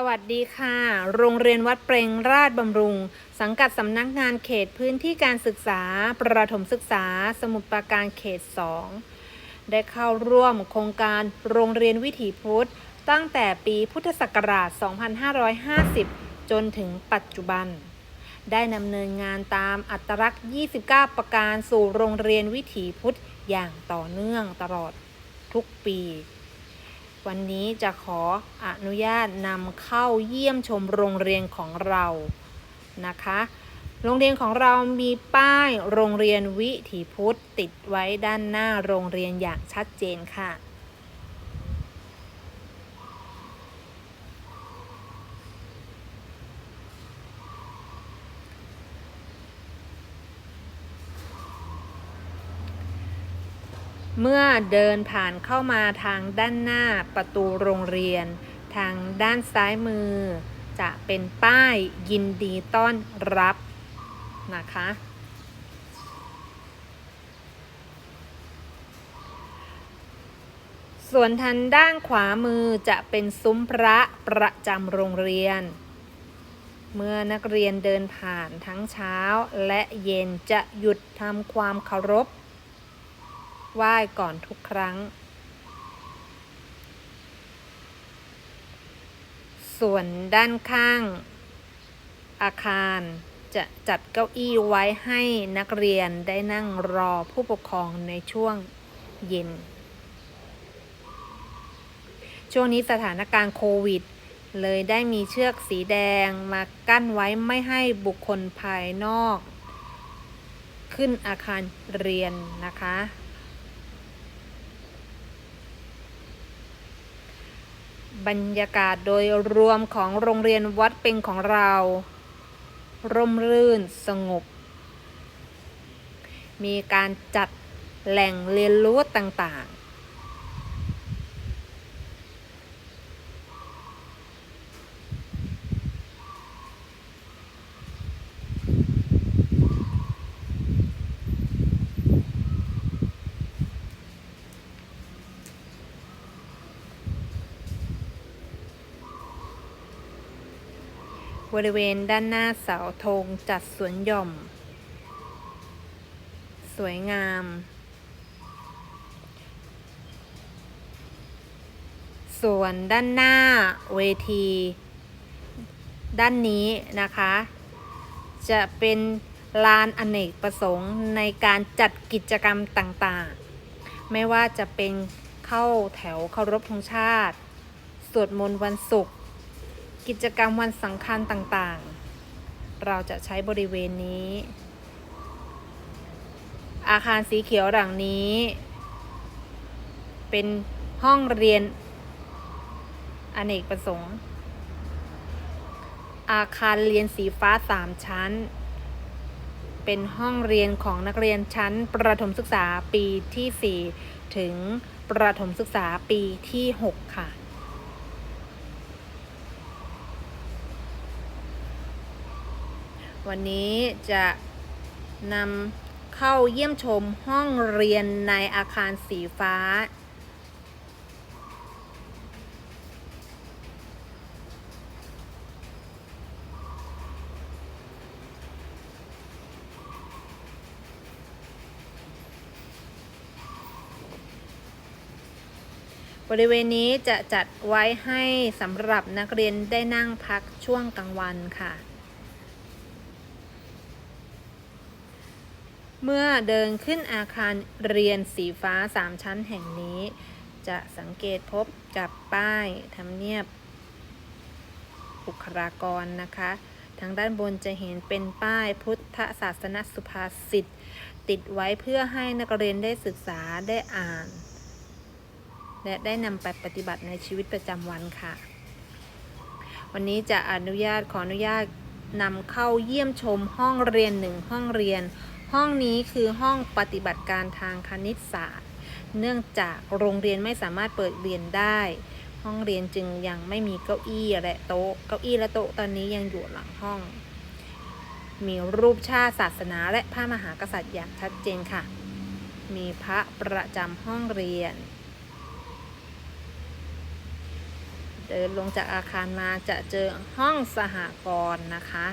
สวัสดีค่ะ โรงเรียนวัดเปรงราชบำรุง สังกัดสำนักงานเขตพื้นที่การศึกษา ประถมศึกษา สมุทรปราการเขต 2 ได้เข้าร่วมโครงการโรงเรียนวิถีพุทธ ตั้งแต่ปีพุทธศักราช 2550 จนถึงปัจจุบัน ได้ดำเนินงานตามอัตลักษณ์ 29 ประการสู่โรงเรียนวิถีพุทธอย่างต่อเนื่องตลอดทุกปี วันนี้จะขออนุญาตนำเข้าเยี่ยมชมโรงเรียนของเรานะคะ โรงเรียนของเรามีป้ายโรงเรียนวิถีพุทธติดไว้ด้านหน้าโรงเรียนอย่างชัดเจนค่ะ เมื่อเดินผ่านเข้ามาทางด้านหน้าประตูโรงเรียน ทางด้านซ้ายมือ จะเป็นป้ายยินดีต้อนรับนะคะ ส่วนทางด้านขวามือจะเป็นซุ้มพระประจำโรงเรียน เมื่อนักเรียนเดินผ่านทั้งเช้าและเย็นจะหยุดทำความเคารพ ไหว้ก่อนทุกครั้ง ส่วนด้านข้าง อาคารจะจัดเก้าอี้ไว้ให้นักเรียนได้นั่งรอผู้ปกครองในช่วงเย็น ช่วงนี้สถานการณ์โควิด เลยได้มีเชือกสีแดงมากั้นไว้ไม่ให้บุคคลภายนอก ขึ้นอาคารเรียนนะคะ บรรยากาศโดยรวมของโรงเรียนวัดเป็งของเรา ร่มรื่นสงบ มีการจัดแหล่งเรียนรู้ต่างๆ บริเวณด้านหน้าเสาธงจัดสวนหย่อม สวยงาม ส่วนด้านหน้าเวที ด้านนี้นะคะ จะเป็นลานอเนกประสงค์ในการจัดกิจกรรมต่างๆ ไม่ว่าจะเป็นเข้าแถวเคารพธงชาติ สวดมนต์วันศุกร์ กิจกรรมวันสำคัญต่างๆ เราจะใช้บริเวณนี้ อาคารสีเขียวหลังนี้ เป็นห้องเรียนอเนกประสงค์ อาคารเรียนสีฟ้าสามชั้น เป็นห้องเรียนของนักเรียนชั้นประถมศึกษาปีที่ 4 ถึงประถมศึกษาปีที่ 6 ค่ะ วันนี้จะนำเข้าเยี่ยมชมห้องเรียนในอาคารสีฟ้า บริเวณนี้จะจัดไว้ให้สำหรับนักเรียนได้นั่งพักช่วงกลางวันค่ะ เมื่อเดินขึ้นอาคารเรียนสีฟ้า 3 ชั้นแห่งนี้ จะสังเกตพบกับป้ายทำเนียบบุคลากรนะคะ ทางด้านบนจะเห็นเป็นป้ายพุทธศาสนสุภาษิตติดไว้เพื่อให้นักเรียนได้ศึกษาได้อ่าน และได้นำไปปฏิบัติในชีวิตประจำวันค่ะ วันนี้จะอนุญาตขออนุญาตนำเข้าเยี่ยมชมห้องเรียนหนึ่งห้องเรียน ห้องนี้คือห้องปฏิบัติการทางคณิตศาสตร์ เนื่องจากโรงเรียนไม่สามารถเปิดเรียนได้ ห้องเรียนจึงยังไม่มีเก้าอี้และโต๊ะ เก้าอี้และโต๊ะตอนนี้ยังอยู่หลังห้อง มีรูปชาติศาสนาและพระมหากษัตริย์อย่างชัดเจนค่ะ มีพระประจำห้องเรียน เดินลงจากอาคารมาจะเจอห้องสหกรณ์นะคะ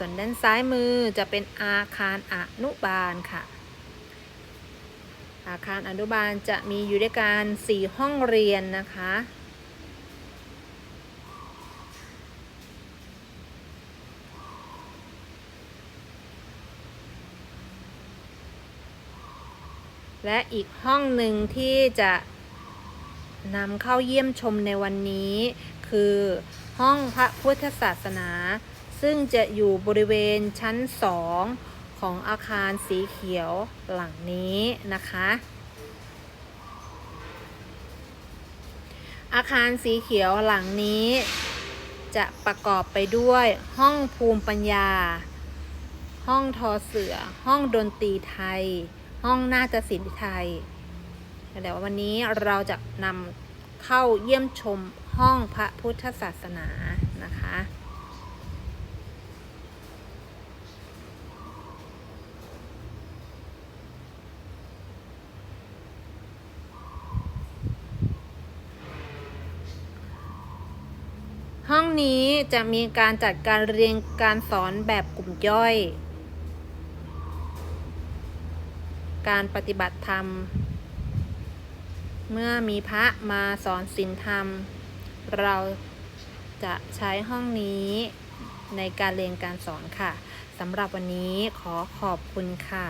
ส่วนด้านซ้ายมือจะเป็นอาคารอนุบาลค่ะ อาคารอนุบาลจะมีอยู่ด้วยกัน4ห้องเรียนนะคะและอีกห้องหนึ่งที่จะนำเข้าเยี่ยมชมในวันนี้ คือห้องพระพุทธศาสนา ซึ่งจะอยู่บริเวณชั้นสองของอาคารสีเขียวหลังนี้นะคะ อาคารสีเขียวหลังนี้ จะประกอบไปด้วยห้องภูมิปัญญา ห้องทอเสือ ห้องดนตรีไทย ห้องนาฏศิลป์ไทยแต่ว่าวันนี้เราจะนำเข้าเยี่ยมชมห้องพระพุทธศาสนานะคะ ห้องนี้จะมีการจัดการเรียนการสอนแบบกลุ่มย่อย การปฏิบัติธรรม เมื่อมีพระมาสอนศีลธรรม เราจะใช้ห้องนี้ในการเรียนการสอนค่ะสำหรับวันนี้ขอขอบคุณค่ะ